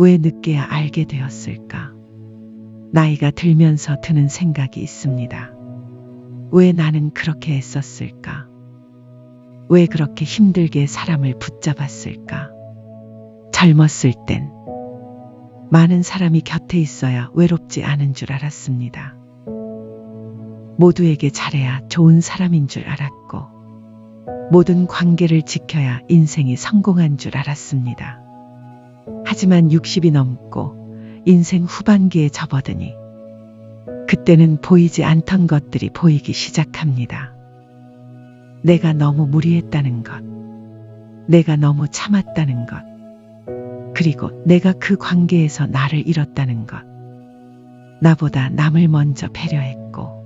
왜 늦게야 알게 되었을까? 나이가 들면서 드는 생각이 있습니다. 왜 나는 그렇게 애썼을까? 왜 그렇게 힘들게 사람을 붙잡았을까? 젊었을 땐 많은 사람이 곁에 있어야 외롭지 않은 줄 알았습니다. 모두에게 잘해야 좋은 사람인 줄 알았고, 모든 관계를 지켜야 인생이 성공한 줄 알았습니다. 하지만 60이 넘고 인생 후반기에 접어드니, 그때는 보이지 않던 것들이 보이기 시작합니다. 내가 너무 무리했다는 것, 내가 너무 참았다는 것, 그리고 내가 그 관계에서 나를 잃었다는 것, 나보다 남을 먼저 배려했고,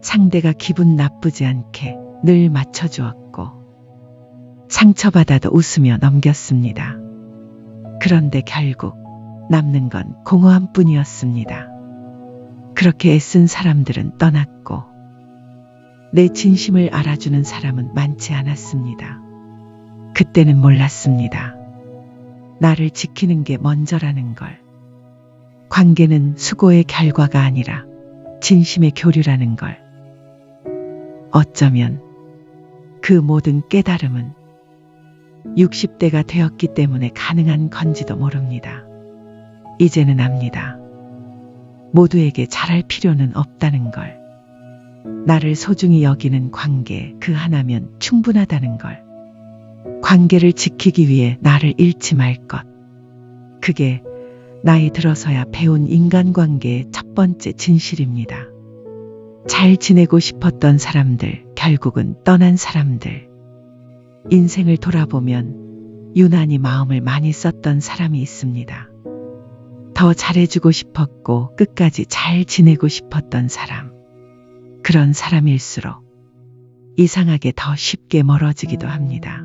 상대가 기분 나쁘지 않게 늘 맞춰주었고, 상처받아도 웃으며 넘겼습니다. 그런데 결국 남는 건 공허함 뿐이었습니다. 그렇게 애쓴 사람들은 떠났고, 내 진심을 알아주는 사람은 많지 않았습니다. 그때는 몰랐습니다. 나를 지키는 게 먼저라는 걸. 관계는 수고의 결과가 아니라 진심의 교류라는 걸. 어쩌면 그 모든 깨달음은 60대가 되었기 때문에 가능한 건지도 모릅니다. 이제는 압니다. 모두에게 잘할 필요는 없다는 걸. 나를 소중히 여기는 관계 그 하나면 충분하다는 걸. 관계를 지키기 위해 나를 잃지 말 것. 그게 나이 들어서야 배운 인간관계의 첫 번째 진실입니다. 잘 지내고 싶었던 사람들, 결국은 떠난 사람들. 인생을 돌아보면 유난히 마음을 많이 썼던 사람이 있습니다. 더 잘해주고 싶었고 끝까지 잘 지내고 싶었던 사람. 그런 사람일수록 이상하게 더 쉽게 멀어지기도 합니다.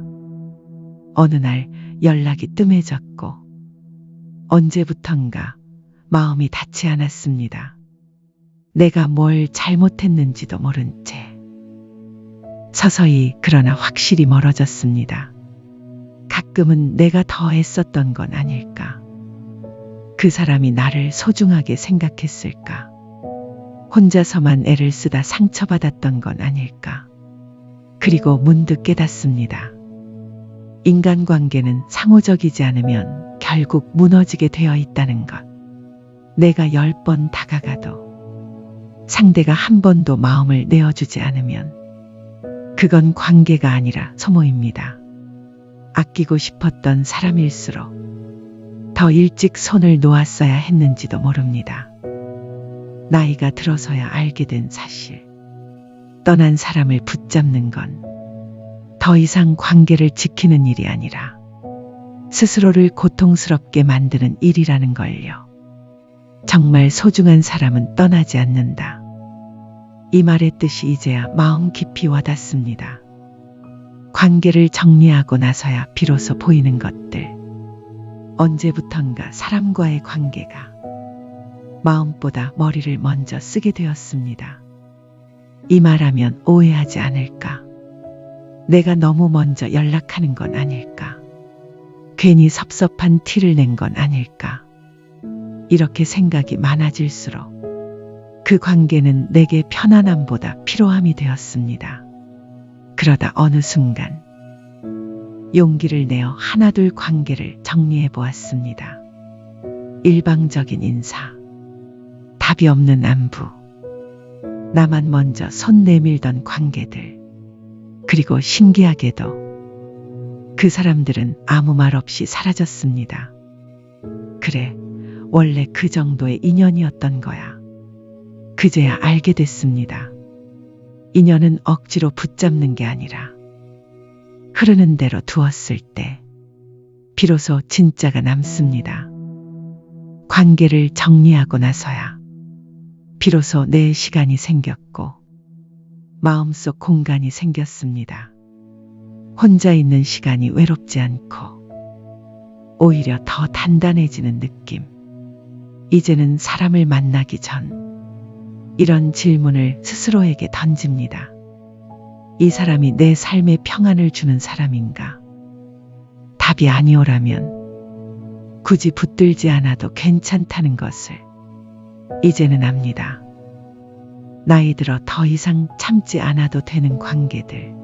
어느 날 연락이 뜸해졌고 언제부턴가 마음이 닿지 않았습니다. 내가 뭘 잘못했는지도 모른 채 서서히 그러나 확실히 멀어졌습니다. 가끔은 내가 더 애썼던 건 아닐까. 그 사람이 나를 소중하게 생각했을까. 혼자서만 애를 쓰다 상처받았던 건 아닐까. 그리고 문득 깨닫습니다. 인간관계는 상호적이지 않으면 결국 무너지게 되어 있다는 것. 내가 열 번 다가가도 상대가 한 번도 마음을 내어주지 않으면 그건 관계가 아니라 소모입니다. 아끼고 싶었던 사람일수록 더 일찍 손을 놓았어야 했는지도 모릅니다. 나이가 들어서야 알게 된 사실. 떠난 사람을 붙잡는 건 더 이상 관계를 지키는 일이 아니라 스스로를 고통스럽게 만드는 일이라는 걸요. 정말 소중한 사람은 떠나지 않는다. 이 말의 뜻이 이제야 마음 깊이 와닿습니다. 관계를 정리하고 나서야 비로소 보이는 것들. 언제부턴가 사람과의 관계가 마음보다 머리를 먼저 쓰게 되었습니다. 이 말하면 오해하지 않을까? 내가 너무 먼저 연락하는 건 아닐까? 괜히 섭섭한 티를 낸 건 아닐까? 이렇게 생각이 많아질수록 그 관계는 내게 편안함보다 피로함이 되었습니다. 그러다 어느 순간 용기를 내어 하나둘 관계를 정리해 보았습니다. 일방적인 인사, 답이 없는 안부, 나만 먼저 손 내밀던 관계들, 그리고 신기하게도 그 사람들은 아무 말 없이 사라졌습니다. 그래, 원래 그 정도의 인연이었던 거야. 그제야 알게 됐습니다. 인연은 억지로 붙잡는 게 아니라 흐르는 대로 두었을 때 비로소 진짜가 남습니다. 관계를 정리하고 나서야 비로소 내 시간이 생겼고 마음속 공간이 생겼습니다. 혼자 있는 시간이 외롭지 않고 오히려 더 단단해지는 느낌. 이제는 사람을 만나기 전 이런 질문을 스스로에게 던집니다. 이 사람이 내 삶에 평안을 주는 사람인가? 답이 아니오라면 굳이 붙들지 않아도 괜찮다는 것을 이제는 압니다. 나이 들어 더 이상 참지 않아도 되는 관계들.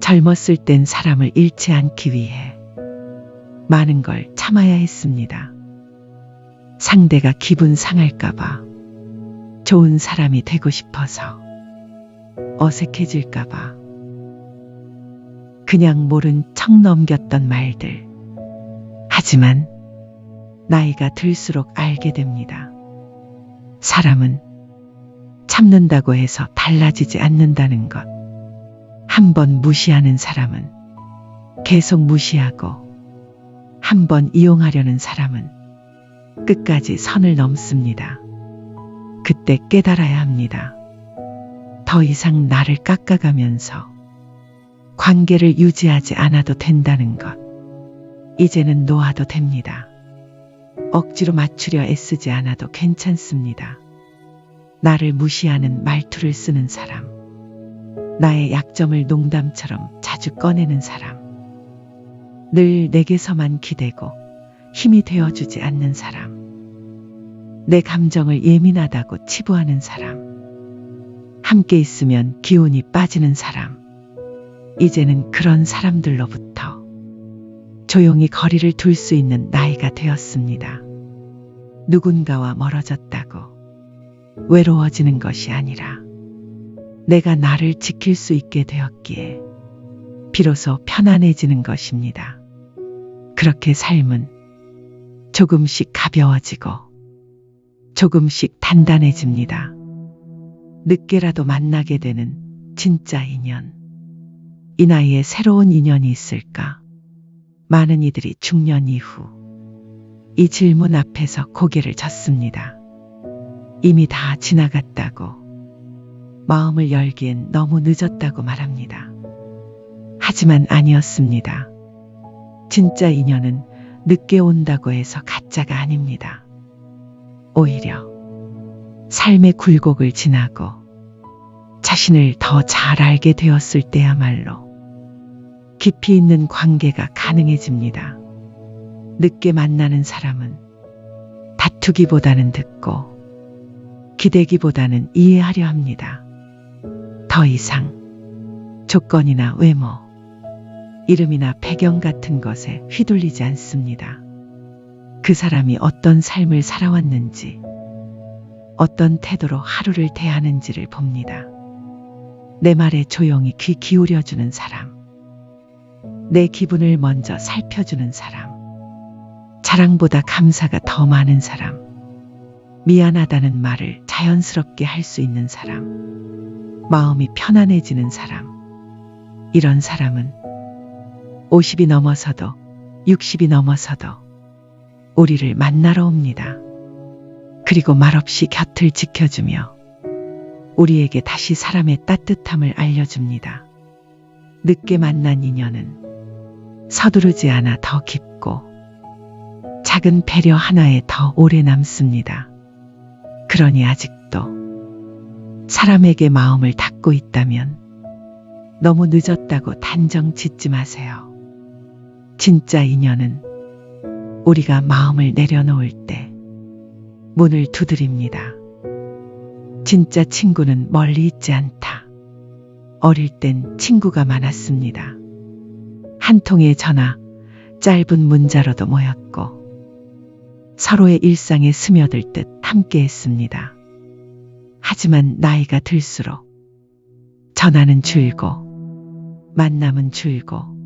젊었을 땐 사람을 잃지 않기 위해 많은 걸 참아야 했습니다. 상대가 기분 상할까봐, 좋은 사람이 되고 싶어서, 어색해질까봐, 그냥 모른 척 넘겼던 말들. 하지만 나이가 들수록 알게 됩니다. 사람은 참는다고 해서 달라지지 않는다는 것. 한 번 무시하는 사람은 계속 무시하고 한 번 이용하려는 사람은 끝까지 선을 넘습니다. 그때 깨달아야 합니다. 더 이상 나를 깎아가면서 관계를 유지하지 않아도 된다는 것. 이제는 놓아도 됩니다. 억지로 맞추려 애쓰지 않아도 괜찮습니다. 나를 무시하는 말투를 쓰는 사람. 나의 약점을 농담처럼 자주 꺼내는 사람. 늘 내게서만 기대고 힘이 되어주지 않는 사람. 내 감정을 예민하다고 치부하는 사람. 함께 있으면 기운이 빠지는 사람. 이제는 그런 사람들로부터 조용히 거리를 둘 수 있는 나이가 되었습니다. 누군가와 멀어졌다고 외로워지는 것이 아니라 내가 나를 지킬 수 있게 되었기에 비로소 편안해지는 것입니다. 그렇게 삶은 조금씩 가벼워지고 조금씩 단단해집니다. 늦게라도 만나게 되는 진짜 인연. 이 나이에 새로운 인연이 있을까? 많은 이들이 중년 이후 이 질문 앞에서 고개를 젓습니다. 이미 다 지나갔다고 마음을 열기엔 너무 늦었다고 말합니다. 하지만 아니었습니다. 진짜 인연은 늦게 온다고 해서 가짜가 아닙니다. 오히려 삶의 굴곡을 지나고 자신을 더 잘 알게 되었을 때야말로 깊이 있는 관계가 가능해집니다. 늦게 만나는 사람은 다투기보다는 듣고 기대기보다는 이해하려 합니다. 더 이상 조건이나 외모, 이름이나 배경 같은 것에 휘둘리지 않습니다. 그 사람이 어떤 삶을 살아왔는지, 어떤 태도로 하루를 대하는지를 봅니다. 내 말에 조용히 귀 기울여주는 사람, 내 기분을 먼저 살펴주는 사람, 자랑보다 감사가 더 많은 사람, 미안하다는 말을 자연스럽게 할 수 있는 사람, 마음이 편안해지는 사람, 이런 사람은 50이 넘어서도 60이 넘어서도 우리를 만나러 옵니다. 그리고 말없이 곁을 지켜주며 우리에게 다시 사람의 따뜻함을 알려줍니다. 늦게 만난 인연은 서두르지 않아 더 깊고 작은 배려 하나에 더 오래 남습니다. 그러니 아직도 사람에게 마음을 닫고 있다면 너무 늦었다고 단정 짓지 마세요. 진짜 인연은 우리가 마음을 내려놓을 때 문을 두드립니다. 진짜 친구는 멀리 있지 않다. 어릴 땐 친구가 많았습니다. 한 통의 전화, 짧은 문자로도 모였고, 서로의 일상에 스며들 듯 함께 했습니다. 하지만 나이가 들수록 전화는 줄고, 만남은 줄고,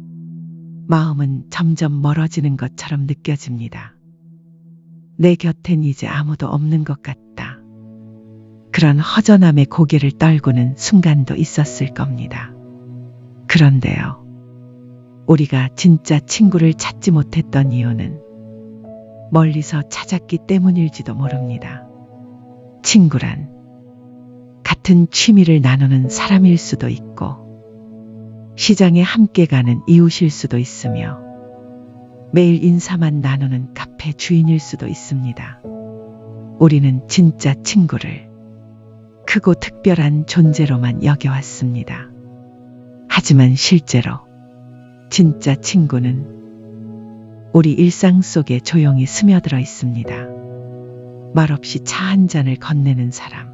마음은 점점 멀어지는 것처럼 느껴집니다. 내 곁엔 이제 아무도 없는 것 같다. 그런 허전함에 고개를 떨구는 순간도 있었을 겁니다. 그런데요. 우리가 진짜 친구를 찾지 못했던 이유는 멀리서 찾았기 때문일지도 모릅니다. 친구란 같은 취미를 나누는 사람일 수도 있고, 시장에 함께 가는 이웃일 수도 있으며, 매일 인사만 나누는 카페 주인일 수도 있습니다. 우리는 진짜 친구를 크고 특별한 존재로만 여겨왔습니다. 하지만 실제로 진짜 친구는 우리 일상 속에 조용히 스며들어 있습니다. 말없이 차 한 잔을 건네는 사람.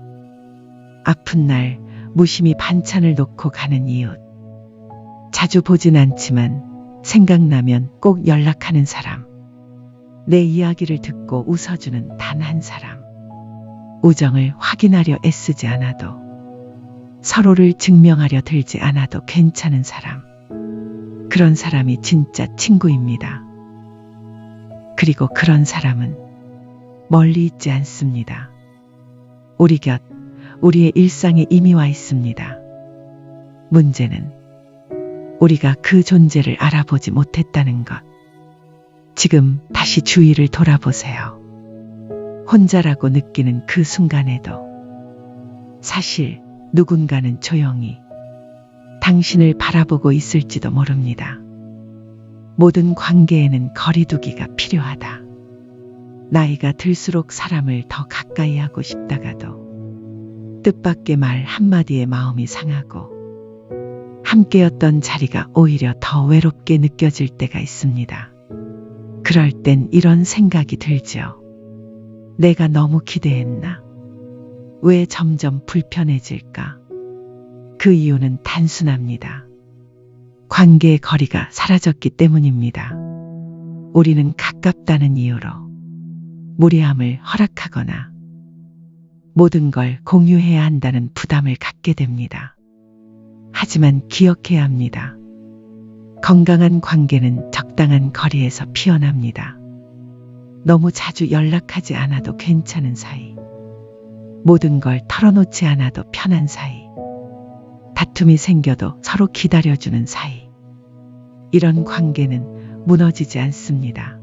아픈 날 무심히 반찬을 놓고 가는 이웃. 자주 보진 않지만 생각나면 꼭 연락하는 사람. 내 이야기를 듣고 웃어주는 단 한 사람. 우정을 확인하려 애쓰지 않아도 서로를 증명하려 들지 않아도 괜찮은 사람. 그런 사람이 진짜 친구입니다. 그리고 그런 사람은 멀리 있지 않습니다. 우리 곁, 우리의 일상에 이미 와 있습니다. 문제는 우리가 그 존재를 알아보지 못했다는 것. 지금 다시 주위를 돌아보세요. 혼자라고 느끼는 그 순간에도 사실 누군가는 조용히 당신을 바라보고 있을지도 모릅니다. 모든 관계에는 거리두기가 필요하다. 나이가 들수록 사람을 더 가까이 하고 싶다가도 뜻밖의 말 한마디에 마음이 상하고 함께였던 자리가 오히려 더 외롭게 느껴질 때가 있습니다. 그럴 땐 이런 생각이 들죠. 내가 너무 기대했나? 왜 점점 불편해질까? 그 이유는 단순합니다. 관계의 거리가 사라졌기 때문입니다. 우리는 가깝다는 이유로 무례함을 허락하거나 모든 걸 공유해야 한다는 부담을 갖게 됩니다. 하지만 기억해야 합니다. 건강한 관계는 적당한 거리에서 피어납니다. 너무 자주 연락하지 않아도 괜찮은 사이. 모든 걸 털어놓지 않아도 편한 사이. 다툼이 생겨도 서로 기다려주는 사이. 이런 관계는 무너지지 않습니다.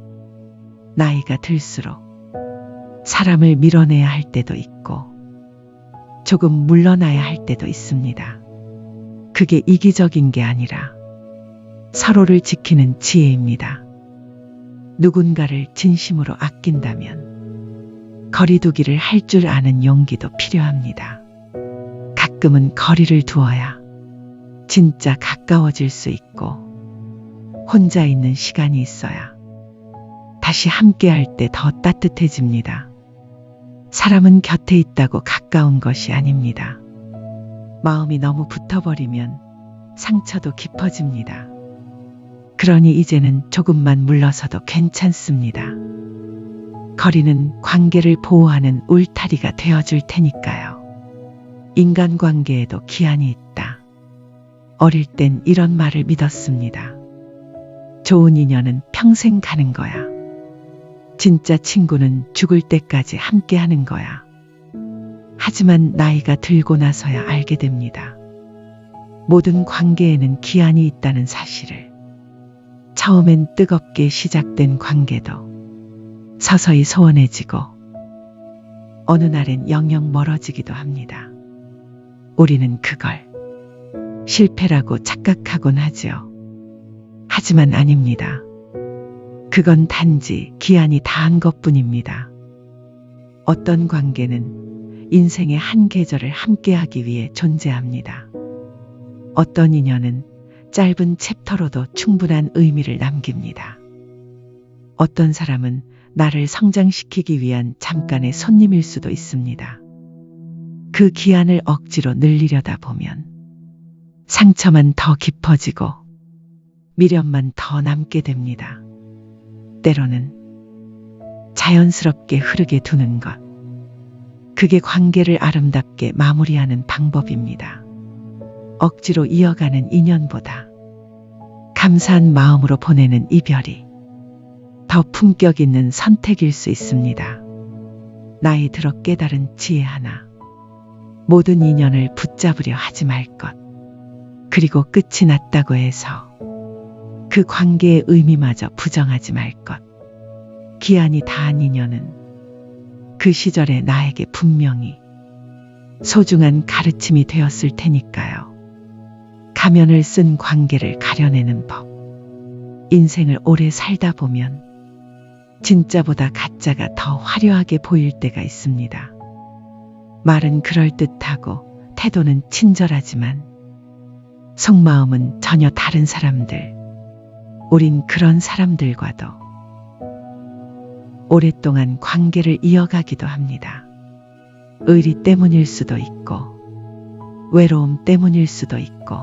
나이가 들수록 사람을 밀어내야 할 때도 있고, 조금 물러나야 할 때도 있습니다. 그게 이기적인 게 아니라 서로를 지키는 지혜입니다. 누군가를 진심으로 아낀다면 거리두기를 할 줄 아는 용기도 필요합니다. 가끔은 거리를 두어야 진짜 가까워질 수 있고 혼자 있는 시간이 있어야 다시 함께 할 때 더 따뜻해집니다. 사람은 곁에 있다고 가까운 것이 아닙니다. 마음이 너무 붙어버리면 상처도 깊어집니다. 그러니 이제는 조금만 물러서도 괜찮습니다. 거리는 관계를 보호하는 울타리가 되어줄 테니까요. 인간관계에도 기한이 있다. 어릴 땐 이런 말을 믿었습니다. 좋은 인연은 평생 가는 거야. 진짜 친구는 죽을 때까지 함께 하는 거야. 하지만 나이가 들고 나서야 알게 됩니다. 모든 관계에는 기한이 있다는 사실을. 처음엔 뜨겁게 시작된 관계도 서서히 소원해지고 어느 날엔 영영 멀어지기도 합니다. 우리는 그걸 실패라고 착각하곤 하지요. 하지만 아닙니다. 그건 단지 기한이 다한 것 뿐입니다. 어떤 관계는 인생의 한 계절을 함께하기 위해 존재합니다. 어떤 인연은 짧은 챕터로도 충분한 의미를 남깁니다. 어떤 사람은 나를 성장시키기 위한 잠깐의 손님일 수도 있습니다. 그 기한을 억지로 늘리려다 보면 상처만 더 깊어지고 미련만 더 남게 됩니다. 때로는 자연스럽게 흐르게 두는 것. 그게 관계를 아름답게 마무리하는 방법입니다. 억지로 이어가는 인연보다 감사한 마음으로 보내는 이별이 더 품격 있는 선택일 수 있습니다. 나이 들어 깨달은 지혜 하나. 모든 인연을 붙잡으려 하지 말 것. 그리고 끝이 났다고 해서 그 관계의 의미마저 부정하지 말 것. 기한이 다한 인연은 그 시절에 나에게 분명히 소중한 가르침이 되었을 테니까요. 가면을 쓴 관계를 가려내는 법. 인생을 오래 살다 보면 진짜보다 가짜가 더 화려하게 보일 때가 있습니다. 말은 그럴듯하고 태도는 친절하지만 속마음은 전혀 다른 사람들. 우린 그런 사람들과도 오랫동안 관계를 이어가기도 합니다. 의리 때문일 수도 있고, 외로움 때문일 수도 있고,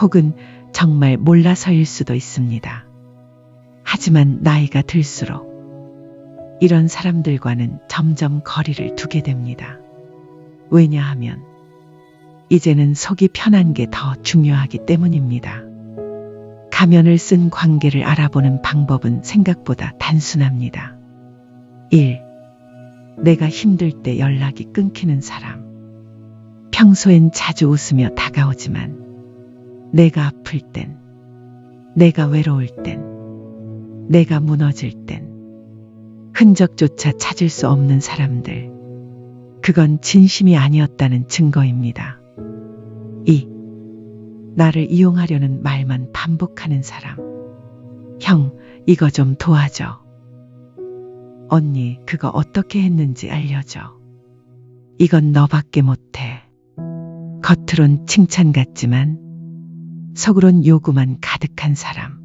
혹은 정말 몰라서일 수도 있습니다. 하지만 나이가 들수록 이런 사람들과는 점점 거리를 두게 됩니다. 왜냐하면 이제는 속이 편한 게 더 중요하기 때문입니다. 가면을 쓴 관계를 알아보는 방법은 생각보다 단순합니다. 1. 내가 힘들 때 연락이 끊기는 사람. 평소엔 자주 웃으며 다가오지만 내가 아플 땐, 내가 외로울 땐, 내가 무너질 땐 흔적조차 찾을 수 없는 사람들. 그건 진심이 아니었다는 증거입니다. 2. 나를 이용하려는 말만 반복하는 사람. 형, 이거 좀 도와줘. 언니, 그거 어떻게 했는지 알려줘. 이건 너밖에 못해. 겉으론 칭찬 같지만 속으론 요구만 가득한 사람.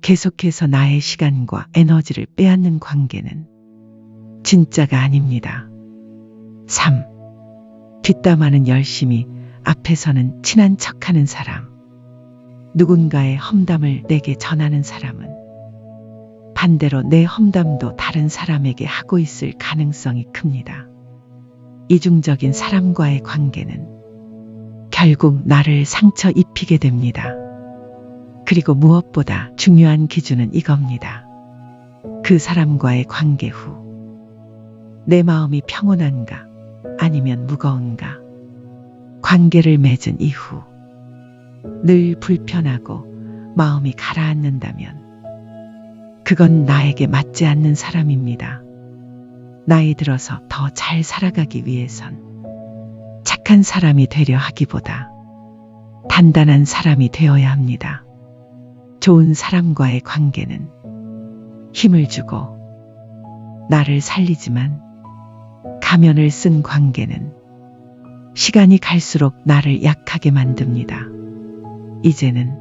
계속해서 나의 시간과 에너지를 빼앗는 관계는 진짜가 아닙니다. 3. 뒷담화는 열심히 앞에서는 친한 척하는 사람. 누군가의 험담을 내게 전하는 사람은 반대로 내 험담도 다른 사람에게 하고 있을 가능성이 큽니다. 이중적인 사람과의 관계는 결국 나를 상처 입히게 됩니다. 그리고 무엇보다 중요한 기준은 이겁니다. 그 사람과의 관계 후, 내 마음이 평온한가, 아니면 무거운가, 관계를 맺은 이후, 늘 불편하고 마음이 가라앉는다면, 그건 나에게 맞지 않는 사람입니다. 나이 들어서 더 잘 살아가기 위해선 착한 사람이 되려 하기보다 단단한 사람이 되어야 합니다. 좋은 사람과의 관계는 힘을 주고 나를 살리지만 가면을 쓴 관계는 시간이 갈수록 나를 약하게 만듭니다. 이제는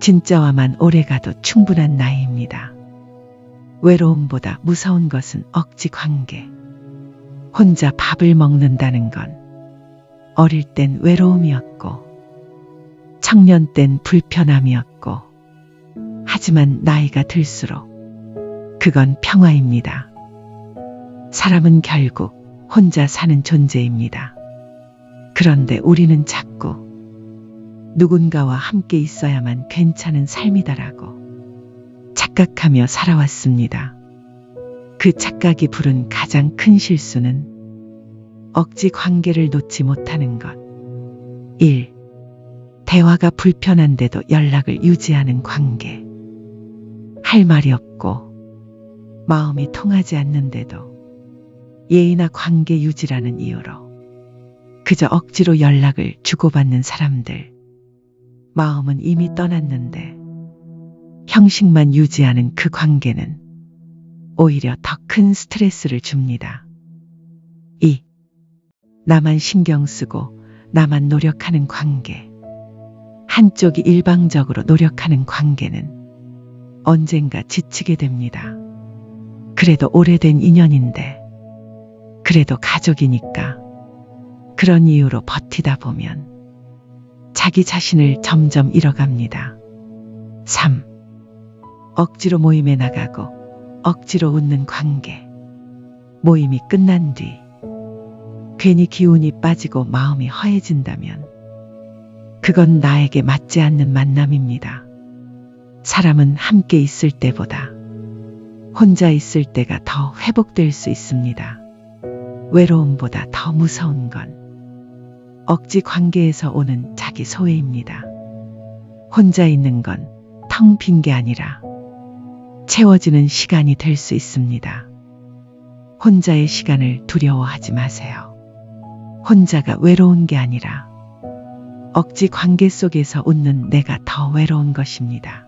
진짜와만 오래가도 충분한 나이입니다. 외로움보다 무서운 것은 억지 관계. 혼자 밥을 먹는다는 건 어릴 땐 외로움이었고, 청년 땐 불편함이었고, 하지만 나이가 들수록 그건 평화입니다. 사람은 결국 혼자 사는 존재입니다. 그런데 우리는 자꾸 누군가와 함께 있어야만 괜찮은 삶이다라고 착각하며 살아왔습니다. 그 착각이 부른 가장 큰 실수는 억지 관계를 놓지 못하는 것. 1. 대화가 불편한데도 연락을 유지하는 관계. 할 말이 없고 마음이 통하지 않는데도 예의나 관계 유지라는 이유로 그저 억지로 연락을 주고받는 사람들. 마음은 이미 떠났는데 형식만 유지하는 그 관계는 오히려 더 큰 스트레스를 줍니다. 2. 나만 신경 쓰고 나만 노력하는 관계. 한쪽이 일방적으로 노력하는 관계는 언젠가 지치게 됩니다. 그래도 오래된 인연인데, 그래도 가족이니까 그런 이유로 버티다 보면 자기 자신을 점점 잃어갑니다. 3. 억지로 모임에 나가고 억지로 웃는 관계. 모임이 끝난 뒤 괜히 기운이 빠지고 마음이 허해진다면 그건 나에게 맞지 않는 만남입니다. 사람은 함께 있을 때보다 혼자 있을 때가 더 회복될 수 있습니다. 외로움보다 더 무서운 건 억지 관계에서 오는 자기 소외입니다. 혼자 있는 건 텅 빈 게 아니라 채워지는 시간이 될 수 있습니다. 혼자의 시간을 두려워하지 마세요. 혼자가 외로운 게 아니라 억지 관계 속에서 웃는 내가 더 외로운 것입니다.